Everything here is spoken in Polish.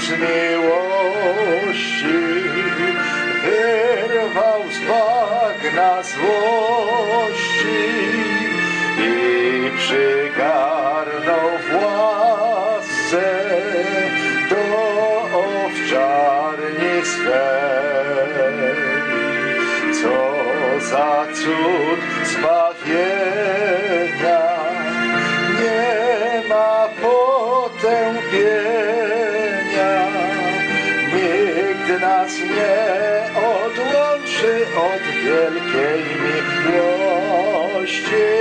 z miłości wyrwał z bagna złości i przygarnął w łasce do owczarni swej. Co za cud zbawienia, nie ma potępienia. Nikt nas nie odłączy od wielkiej miłości.